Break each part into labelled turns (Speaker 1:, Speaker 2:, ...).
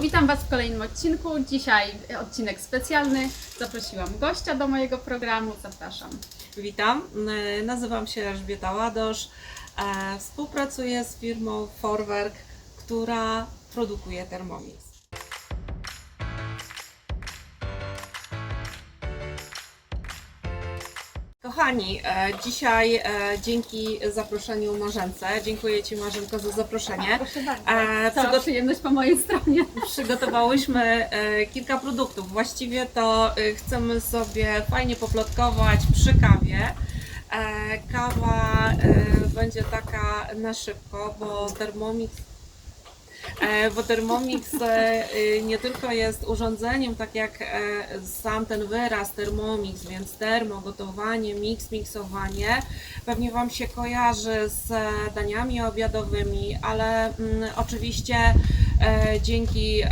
Speaker 1: Witam Was w kolejnym odcinku. Dzisiaj odcinek specjalny. Zaprosiłam gościa do mojego programu. Zapraszam.
Speaker 2: Witam, e, nazywam się Elżbieta Ładosz. E, Współpracuję z firmą Forwerk, która produkuje Thermomix. Kochani, e, dzisiaj e, dzięki zaproszeniu Marzence, dziękuję Ci Marzenko za zaproszenie.
Speaker 1: Proszę bardzo.
Speaker 2: E,
Speaker 1: Cała
Speaker 2: przygo-
Speaker 1: przyjemność po mojej stronie.
Speaker 2: Przygotowałyśmy kilka produktów. Właściwie to chcemy sobie fajnie poplotkować przy kawie. Kawa będzie taka na szybko, bo Thermomix e, bo Thermomix e, e, nie tylko jest urządzeniem, tak jak e, sam ten wyraz Thermomix, więc termo, gotowanie, mix, miksowanie, pewnie Wam się kojarzy z e, daniami obiadowymi, ale mm, oczywiście e, dzięki e,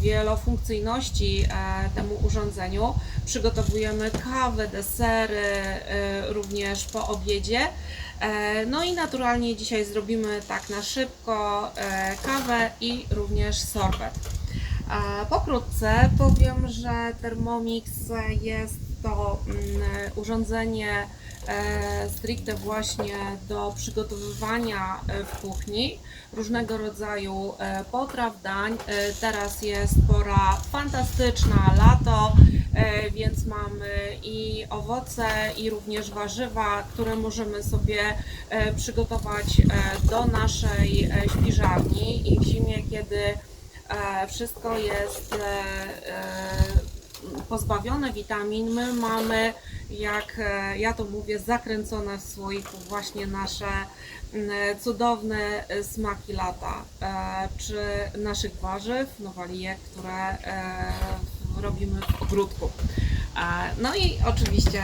Speaker 2: wielofunkcyjności e, temu urządzeniu przygotowujemy kawę, desery, e, również po obiedzie. E, No i naturalnie dzisiaj zrobimy tak na szybko e, kawę i również sorbet. E, Pokrótce powiem, że Thermomix jest to mm, urządzenie stricte właśnie do przygotowywania w kuchni różnego rodzaju potraw, dań. Teraz jest pora fantastyczna, lato, więc mamy i owoce, i również warzywa, które możemy sobie e, przygotować e, do naszej e, śpiżarni. I w zimie, kiedy e, wszystko jest e, e, pozbawione witamin, my mamy, jak e, ja to mówię, zakręcone w słoiku właśnie nasze mm, cudowne e, smaki lata, e, czy naszych warzyw, nowalijek, które e, robimy w ogródku. No i oczywiście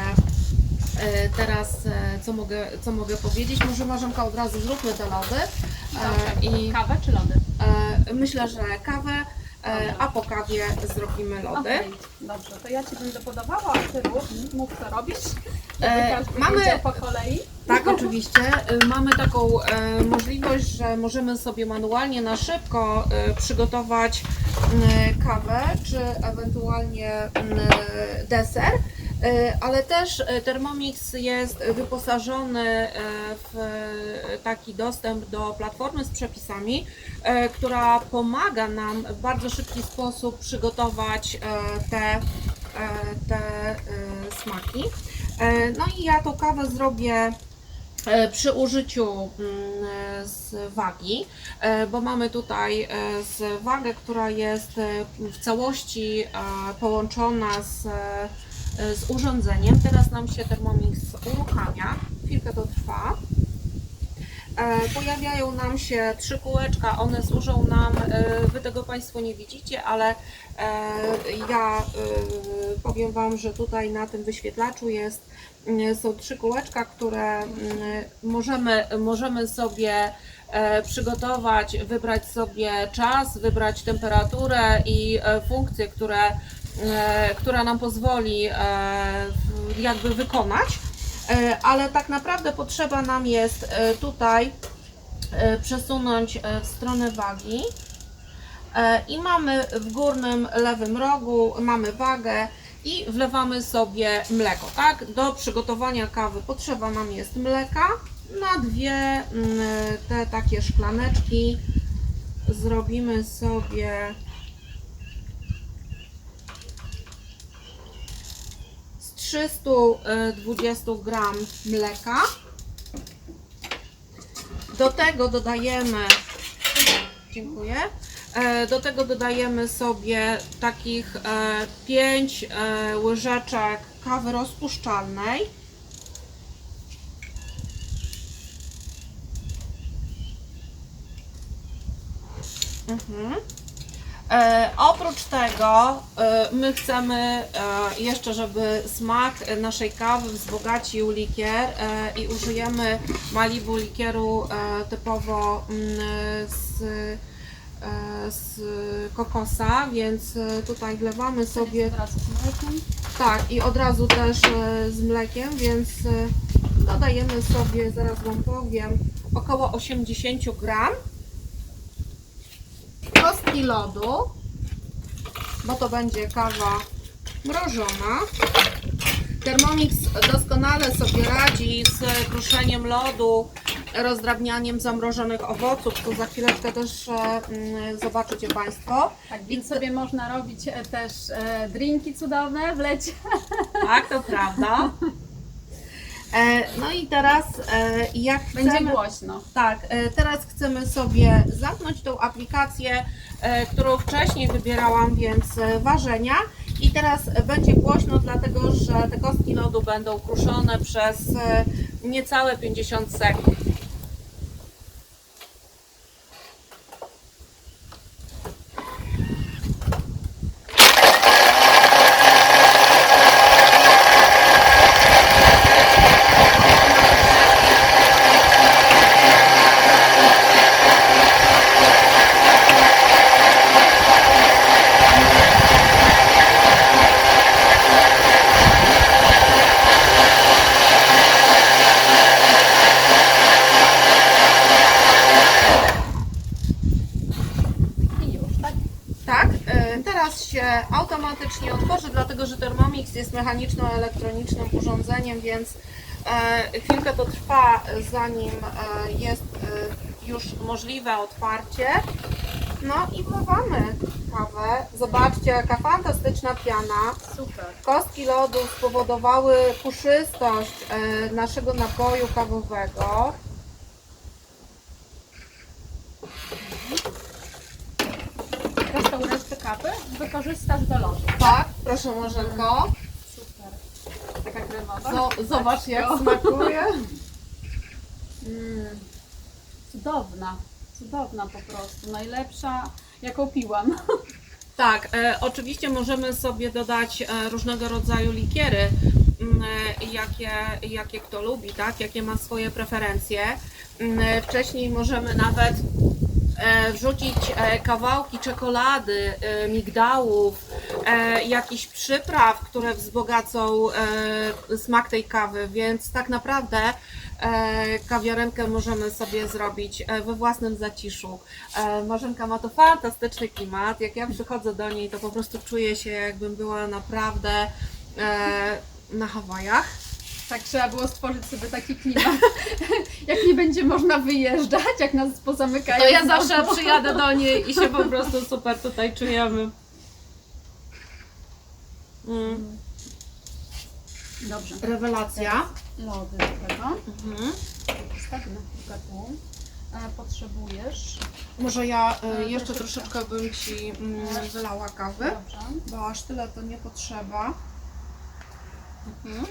Speaker 2: e, teraz e, co mogę, co mogę powiedzieć? Może Marzenka od razu zróbmy te lody. E, I
Speaker 1: Kawę czy lody?
Speaker 2: myślę, że kawę, a po kawie zrobimy lody.
Speaker 1: Okej, Dobrze, to ja Ci będę podawała, a Ty mów, mów co robisz. Żeby każdy
Speaker 2: mamy-
Speaker 1: po kolei.
Speaker 2: Tak, oczywiście. Y, Mamy taką e, możliwość, że możemy sobie manualnie na szybko e, przygotować kawę, czy ewentualnie m, deser. E, Ale też Thermomix jest wyposażony e, w taki dostęp do platformy z przepisami, e, która pomaga nam w bardzo szybki sposób przygotować e, te, e, te e, smaki. E, No i ja tą kawę zrobię przy użyciu mm, z wagi, e, bo mamy tutaj e, z wagę, która jest e, w całości e, połączona z, e, z urządzeniem. Teraz nam się Thermomix uruchamia, chwilkę to trwa. E, Pojawiają nam się trzy kółeczka, one służą nam, e, Wy tego Państwo nie widzicie, ale e, ja powiem Wam, że tutaj na tym wyświetlaczu jest, są trzy kółeczka, które możemy, możemy sobie przygotować, wybrać sobie czas, wybrać temperaturę i funkcje, które, która nam pozwoli jakby wykonać. E, ale tak naprawdę potrzeba nam jest e, tutaj e, przesunąć w stronę wagi i mamy w górnym lewym rogu mamy wagę i wlewamy sobie mleko, tak? Do przygotowania kawy potrzeba nam jest mleka na dwie mm, te takie szklaneczki zrobimy sobie z 320 gram mleka. Do tego dodajemy, dziękuję, E, do tego dodajemy sobie takich 5 łyżeczek kawy rozpuszczalnej. Mhm. E, oprócz tego e, my chcemy e, jeszcze, żeby smak naszej kawy wzbogacił likier e, i użyjemy Malibu likieru e, typowo mm, z, e, z kokosa, więc e, tutaj wlewamy sobie tak i od razu też e, z mlekiem, więc e, dodajemy sobie, zaraz Wam powiem, około 80 gram kostki lodu bo to będzie kawa mrożona. Thermomix doskonale sobie radzi z kruszeniem lodu, rozdrabnianiem zamrożonych owoców, to za chwileczkę też e, mm, zobaczycie Państwo.
Speaker 1: Tak, więc sobie można robić e, też e, drinki cudowne w lecie.
Speaker 2: Tak, to prawda. E, no i teraz e, jak
Speaker 1: Będzie
Speaker 2: chcemy...
Speaker 1: głośno.
Speaker 2: Tak, e, teraz chcemy sobie zamknąć tą aplikację, e, którą wcześniej wybierałam, więc e, ważenia. I teraz będzie głośno, dlatego że te kostki lodu będą kruszone przez e, niecałe 50 sekund.
Speaker 1: I już, tak?
Speaker 2: Tak, e, teraz się automatycznie otworzy, dlatego że Thermomix jest mechaniczno-elektronicznym urządzeniem, więc e, chwilkę to trwa, zanim e, jest e, już możliwe otwarcie. No i wlewamy kawę. Zobaczcie, jaka fantastyczna piana.
Speaker 1: Super.
Speaker 2: Kostki lodu spowodowały puszystość naszego napoju kawowego.
Speaker 1: Teraz kawy wykorzystasz do lodu.
Speaker 2: Tak, proszę Marzenko.
Speaker 1: Super. Taka kremowa.
Speaker 2: No, zobacz jak smakuje.
Speaker 1: Mm. Cudowna. Cudowna po prostu. Najlepsza, jaką piłam.
Speaker 2: Tak, e, oczywiście możemy sobie dodać e, różnego rodzaju likiery, mm, e, jakie, jakie kto lubi, tak? jakie ma swoje preferencje. Mm, e, Wcześniej możemy nawet wrzucić e, kawałki czekolady, e, migdałów, e, jakichś przypraw, które wzbogacą e, smak tej kawy, więc tak naprawdę e, kawiarenkę możemy sobie zrobić e, we własnym zaciszu. E, Marzenka ma to fantastyczny klimat. Jak ja przychodzę do niej, to po prostu czuję się, jakbym była naprawdę e, na Hawajach.
Speaker 1: Tak trzeba było stworzyć sobie taki klimat. Jak nie będzie można wyjeżdżać, jak nas pozamykają.
Speaker 2: To ja zawsze przyjadę do niej i się po prostu super tutaj czujemy. Mm,
Speaker 1: Dobrze.
Speaker 2: rewelacja.
Speaker 1: Lody do tego.
Speaker 2: Mhm.
Speaker 1: Stawimy tylko tu. E, Potrzebujesz.
Speaker 2: Może ja E, jeszcze
Speaker 1: troszeczkę.
Speaker 2: troszeczkę bym Ci mm, wylała kawy,
Speaker 1: Dobrze.
Speaker 2: bo aż tyle to nie potrzeba. Mhm. Mm,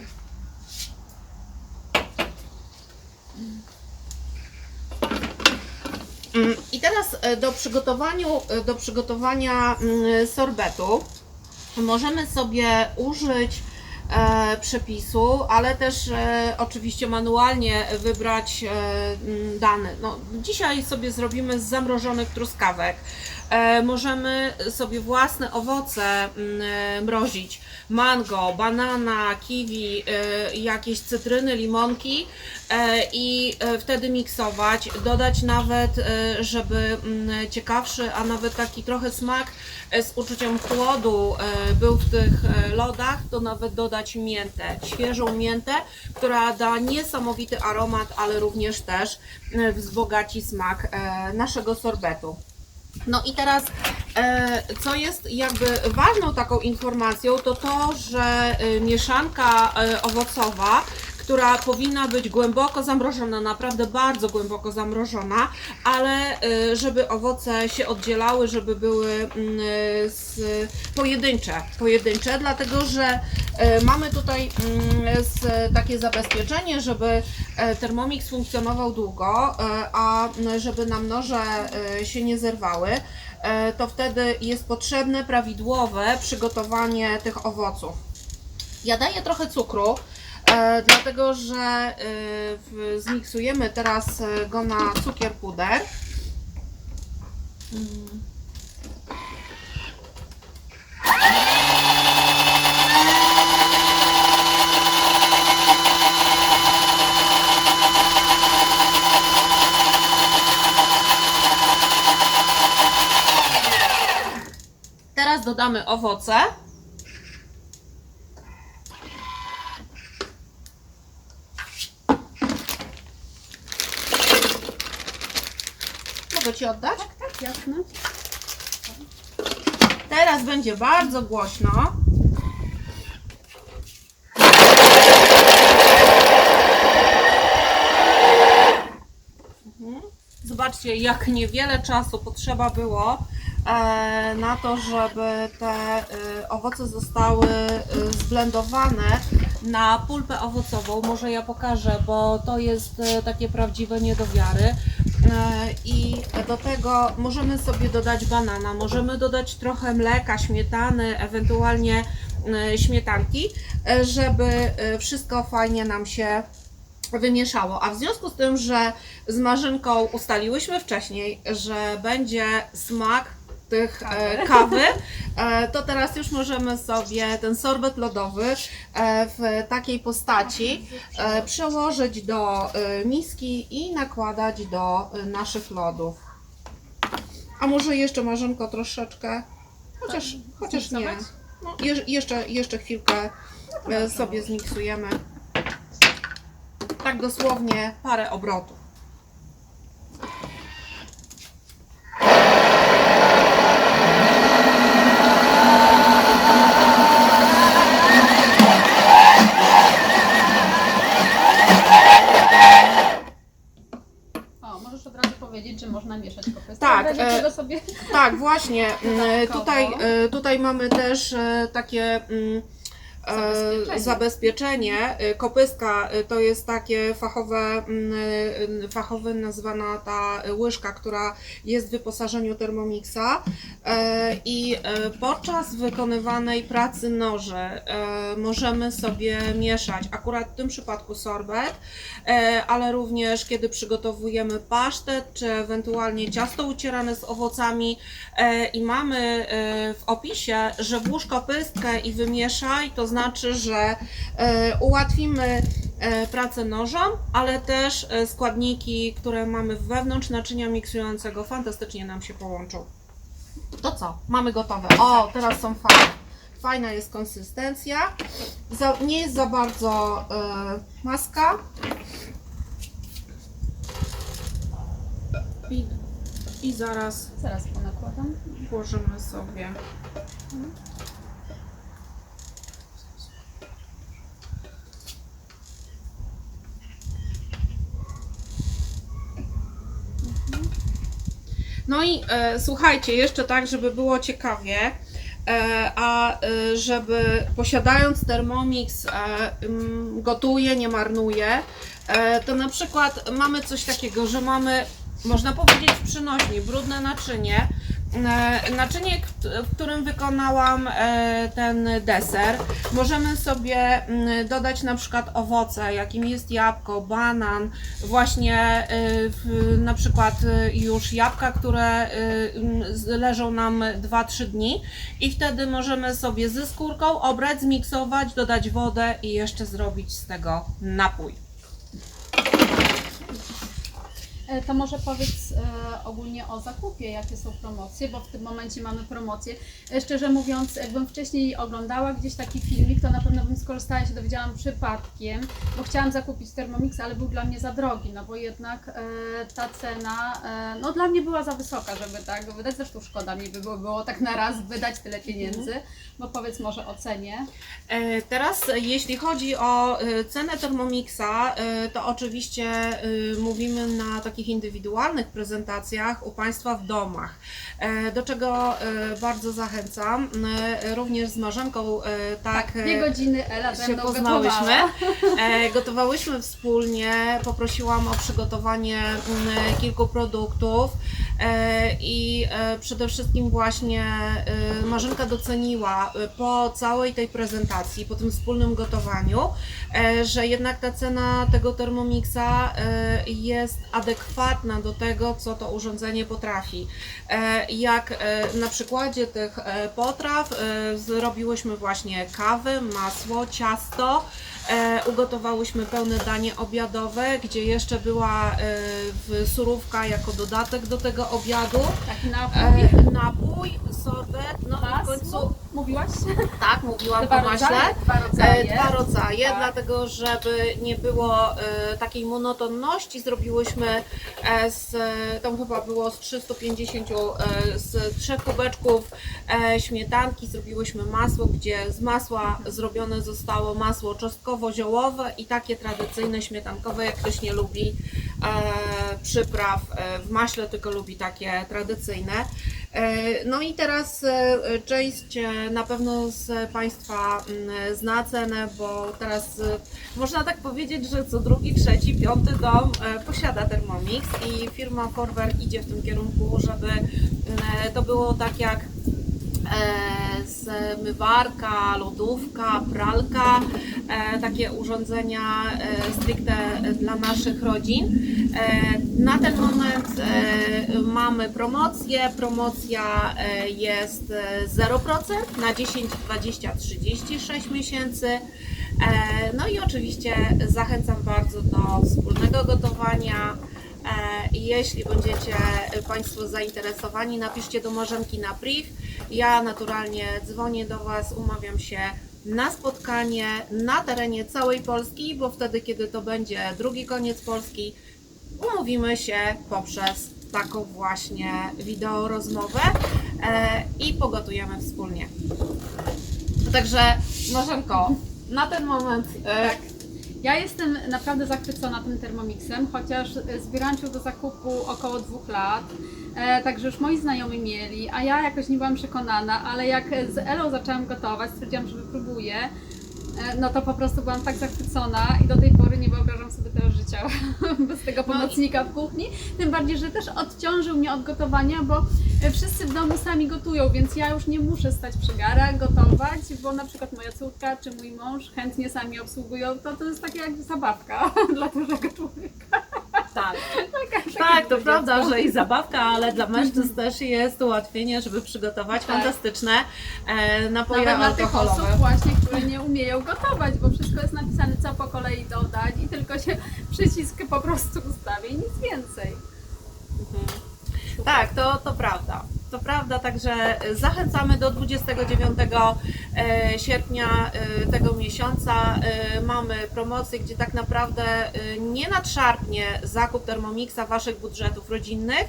Speaker 2: I teraz e, do, przygotowaniu, e, do przygotowania mm, sorbetu możemy sobie użyć e, przepisu, ale też oczywiście manualnie wybrać e, mm, dany. No, dzisiaj sobie zrobimy z zamrożonych truskawek. E, możemy sobie własne owoce mm, e, mrozić. Mango, banana, kiwi, e, jakieś cytryny, limonki i wtedy miksować, dodać nawet, żeby mm, ciekawszy, a nawet taki trochę smak z uczuciem chłodu był w tych lodach, to nawet dodać miętę, świeżą miętę, która da niesamowity aromat, ale również też wzbogaci smak naszego sorbetu. No i teraz, e, co jest jakby ważną taką informacją, to to, że e, mieszanka e, owocowa, która powinna być głęboko zamrożona, naprawdę bardzo głęboko zamrożona, ale żeby owoce się oddzielały, żeby były mm, pojedyncze, pojedyncze, dlatego że mamy tutaj mm, takie zabezpieczenie, żeby e, Thermomix funkcjonował długo, e, a żeby nam noże e, się nie zerwały, e, to wtedy jest potrzebne prawidłowe przygotowanie tych owoców. Ja daję trochę cukru, e, dlatego że e, zmiksujemy teraz e, go na cukier puder. Mm. Teraz dodamy owoce. Mogę Ci oddać?
Speaker 1: Tak, jasne.
Speaker 2: Teraz będzie bardzo głośno. Mhm. Zobaczcie, jak niewiele czasu potrzeba było na to, żeby te e, owoce zostały e, zblendowane na pulpę owocową. Może ja pokażę, bo to jest e, takie prawdziwe nie do wiary. E, I do tego możemy sobie dodać banana, możemy dodać trochę mleka, śmietany, ewentualnie e, śmietanki, e, żeby e, wszystko fajnie nam się wymieszało. A w związku z tym, że z Marzynką ustaliłyśmy wcześniej, że będzie smak tych e,
Speaker 1: Kawy.
Speaker 2: kawy, e, to teraz już możemy sobie ten sorbet lodowy e, w takiej postaci przełożyć do miski i nakładać do naszych lodów. A może jeszcze Marzynko troszeczkę, chociaż, chociaż nie. No, je, jeszcze, jeszcze chwilkę e, sobie zmiksujemy. Tak dosłownie parę obrotów.
Speaker 1: O, możesz od razu powiedzieć, że można mieszać kopystę.
Speaker 2: Tak,
Speaker 1: W razie
Speaker 2: e,
Speaker 1: czego sobie...
Speaker 2: Tak, właśnie. mm,
Speaker 1: Dodatkowo.
Speaker 2: Tutaj, e, tutaj mamy też e, takie mm, e,
Speaker 1: Zabezpieczenie.
Speaker 2: zabezpieczenie. E, Kopyska e, to jest takie fachowe, mm, e, fachowe nazwana ta łyżka, która jest w wyposażeniu Thermomixa E, i e, podczas wykonywanej pracy noży e, możemy sobie mieszać akurat w tym przypadku sorbet, e, ale również kiedy przygotowujemy pasztet, czy ewentualnie ciasto ucierane z owocami e, i mamy e, w opisie, że włóż kopystkę i wymieszaj, to znaczy, że e, ułatwimy e, pracę nożem, ale też e, składniki, które mamy wewnątrz naczynia miksującego fantastycznie nam się połączą. To co? Mamy gotowe. O, teraz są fajne. Fajna jest konsystencja. Za, nie jest za bardzo e, maska. I, I zaraz
Speaker 1: Zaraz ponakładam.
Speaker 2: włożymy sobie. No i e, słuchajcie, jeszcze tak, żeby było ciekawie, e, a e, żeby posiadając Thermomix e, mm, gotuje, nie marnuje, e, to na przykład mamy coś takiego, że mamy, można powiedzieć przynośni, brudne naczynie, Naczynie, kt- w którym wykonałam e, ten deser, możemy sobie mm, dodać na przykład owoce, jakim jest jabłko, banan, właśnie e, na przykład e, już jabłka, które e, mm, leżą nam 2-3 dni i wtedy możemy sobie ze skórką obrać, zmiksować, dodać wodę i jeszcze zrobić z tego napój.
Speaker 1: E, To może powiedz e, ogólnie o zakupie, jakie są promocje, bo w tym momencie mamy promocję. E, Szczerze mówiąc, jakbym wcześniej oglądała gdzieś taki filmik, to na pewno bym skorzystała się dowiedziałam przypadkiem, bo chciałam zakupić Thermomix, ale był dla mnie za drogi, no bo jednak e, ta cena, e, no dla mnie była za wysoka, żeby tak wydać, zresztą szkoda mi by było, było tak na raz wydać tyle pieniędzy, bo powiedz może o cenie.
Speaker 2: E, Teraz, e, jeśli chodzi o e, cenę Thermomixa, e, to oczywiście e, mówimy na takich indywidualnych prezentacjach u Państwa w domach, e, do czego e, bardzo zachęcam. E, Również z Marzenką e, tak
Speaker 1: Dwie godziny Ela
Speaker 2: się poznałyśmy.
Speaker 1: gotowała.
Speaker 2: Gotowałyśmy wspólnie, poprosiłam o przygotowanie mm, kilku produktów i e, przede wszystkim właśnie e, Marzenka doceniła e, po całej tej prezentacji, po tym wspólnym gotowaniu, e, że jednak ta cena tego Thermomixa e, jest adekwatna do tego, co to urządzenie potrafi. E, Jak e, na przykładzie tych e, potraw e, zrobiłyśmy właśnie kawę, masło, ciasto, E, ugotowałyśmy pełne danie obiadowe, gdzie jeszcze była e, surówka jako dodatek do tego obiadu.
Speaker 1: Taki napój.
Speaker 2: E, napój, sorbet, no i w końcu?
Speaker 1: Mówiłaś?
Speaker 2: Tak, mówiłam
Speaker 1: Dwa
Speaker 2: po maśle.
Speaker 1: rodzaje? Dwa
Speaker 2: E,
Speaker 1: rodzaje.
Speaker 2: Dwa rodzaje,
Speaker 1: Tak.
Speaker 2: dlatego żeby nie było e, takiej monotonności, zrobiłyśmy e, z, tam chyba było z 350, e, z trzech kubeczków e, śmietanki, zrobiłyśmy masło, gdzie z masła zrobione zostało masło czosnkowo-ziołowe i takie tradycyjne śmietankowe, jak ktoś nie lubi e, przypraw e, w maśle, tylko lubi takie tradycyjne. E, No i teraz e, część e, na pewno z Państwa mm, zna cenę, bo teraz można tak powiedzieć, że co drugi, trzeci, piąty dom posiada Thermomix i firma Forwer idzie w tym kierunku, żeby mm, to było tak jak zmywarka, lodówka, pralka, e, takie urządzenia e, stricte dla naszych rodzin. E, Na ten moment e, mamy promocję. Promocja e, jest e, 0% na 10, 20, 36 miesięcy. E, No i oczywiście zachęcam bardzo do wspólnego gotowania. E, jeśli będziecie Państwo zainteresowani, napiszcie do Marzenki na priv. Ja naturalnie dzwonię do Was, umawiam się na spotkanie na terenie całej Polski, bo wtedy, kiedy to będzie drugi koniec Polski, umówimy się poprzez taką właśnie wideo rozmowę e, i pogotujemy wspólnie. Także Marzenko, na ten moment e,
Speaker 1: Tak. Ja jestem naprawdę zachwycona tym Thermomixem, chociaż zbierałam się do zakupu około dwóch lat. E, także już moi znajomi mieli, a ja jakoś nie byłam przekonana, ale jak z Elą zaczęłam gotować, stwierdziłam, że wypróbuję. E, No to po prostu byłam tak zachwycona i do tej pory nie wyobrażam sobie teraz życia bez tego pomocnika w kuchni. Tym bardziej, że też odciążył mnie od gotowania, bo e, wszyscy w domu sami gotują, więc ja już nie muszę stać przy garach, gotować, bo na przykład moja córka czy mój mąż chętnie sami obsługują, to to jest takie jak zabawka dla dużego człowieka.
Speaker 2: Tak. Tak, to prawda, że i zabawka, ale dla mężczyzn też jest ułatwienie, żeby przygotować
Speaker 1: Tak.
Speaker 2: fantastyczne e, napoje
Speaker 1: Nawet dla tych
Speaker 2: alkoholowe.
Speaker 1: osób właśnie, które nie umieją gotować, bo wszystko jest napisane, co po kolei dodać i tylko się przycisk po prostu ustawi i nic więcej.
Speaker 2: Mhm. Tak, to, to prawda. To prawda, także zachęcamy do 29 e, sierpnia e, tego miesiąca. E, Mamy promocję, gdzie tak naprawdę e, nie nadszarpnie zakup Thermomixa Waszych budżetów rodzinnych,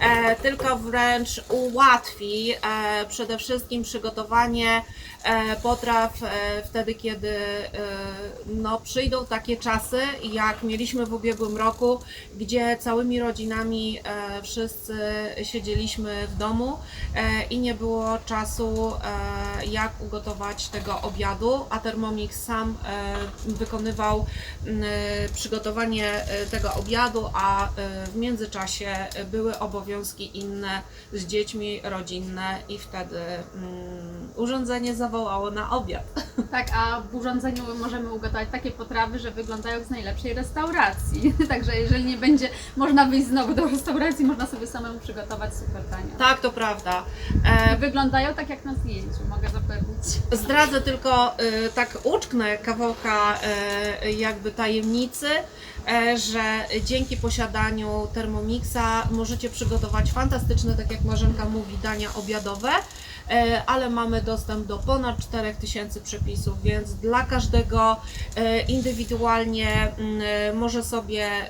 Speaker 2: e, tylko wręcz ułatwi e, przede wszystkim przygotowanie e, potraw e, wtedy, kiedy e, no, przyjdą takie czasy, jak mieliśmy w ubiegłym roku, gdzie całymi rodzinami e, wszyscy siedzieliśmy w domu e, i nie było czasu, e, jak ugotować tego obiadu, a Thermomix sam e, wykonywał przygotowanie e, tego obiadu, a e, w międzyczasie były obowiązki inne z dziećmi, rodzinne i wtedy urządzenie zawołało na obiad.
Speaker 1: Tak, a w urządzeniu możemy ugotować takie potrawy, że wyglądają jak z najlepszej restauracji. Także jeżeli nie będzie można wyjść znowu do restauracji, można sobie samemu przygotować super tanio.
Speaker 2: Tak, to prawda.
Speaker 1: I
Speaker 2: E,
Speaker 1: wyglądają tak jak na zdjęciu, mogę zapewnić.
Speaker 2: Zdradzę tylko y, tak uczknę kawałka y, jakby tajemnicy, e, że dzięki posiadaniu Thermomixa możecie przygotować fantastyczne, tak jak Marzenka mówi, dania obiadowe, ale mamy dostęp do ponad 4000 przepisów, więc dla każdego e, indywidualnie mm, e, może sobie e,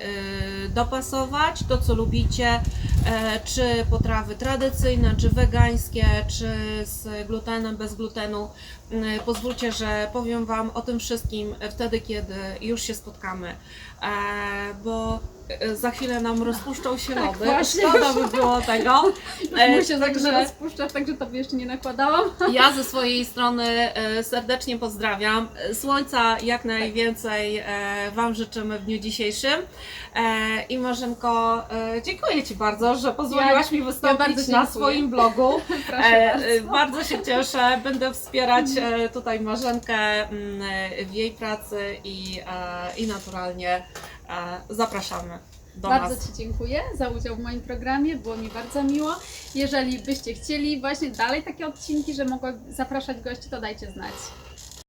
Speaker 2: dopasować to, co lubicie, e, czy potrawy tradycyjne, czy wegańskie, czy z glutenem, bez glutenu. Mm, Pozwólcie, że powiem Wam o tym wszystkim wtedy, kiedy już się spotkamy, e, bo e, za chwilę nam rozpuszczą się lody.
Speaker 1: Tak, właśnie.
Speaker 2: Szkoda by było tego. E,
Speaker 1: mu się także
Speaker 2: także-
Speaker 1: rozpuszczasz, także tobie jeszcze nie nakładałam.
Speaker 2: Ja ze swojej strony e, serdecznie pozdrawiam. Słońca jak najwięcej e, Wam życzymy w dniu dzisiejszym. E, I Marzenko, e, dziękuję Ci bardzo, że pozwoliłaś mi wystąpić
Speaker 1: bardzo
Speaker 2: na swoim blogu.
Speaker 1: Proszę
Speaker 2: E,
Speaker 1: bardzo.
Speaker 2: e, bardzo się cieszę, będę wspierać e, tutaj Marzenkę mm, e, w jej pracy i, e, i naturalnie e, zapraszamy do
Speaker 1: Bardzo
Speaker 2: nas.
Speaker 1: Ci dziękuję za udział w moim programie, było mi bardzo miło. Jeżeli byście chcieli właśnie dalej takie odcinki, że mogę zapraszać gości, to dajcie znać.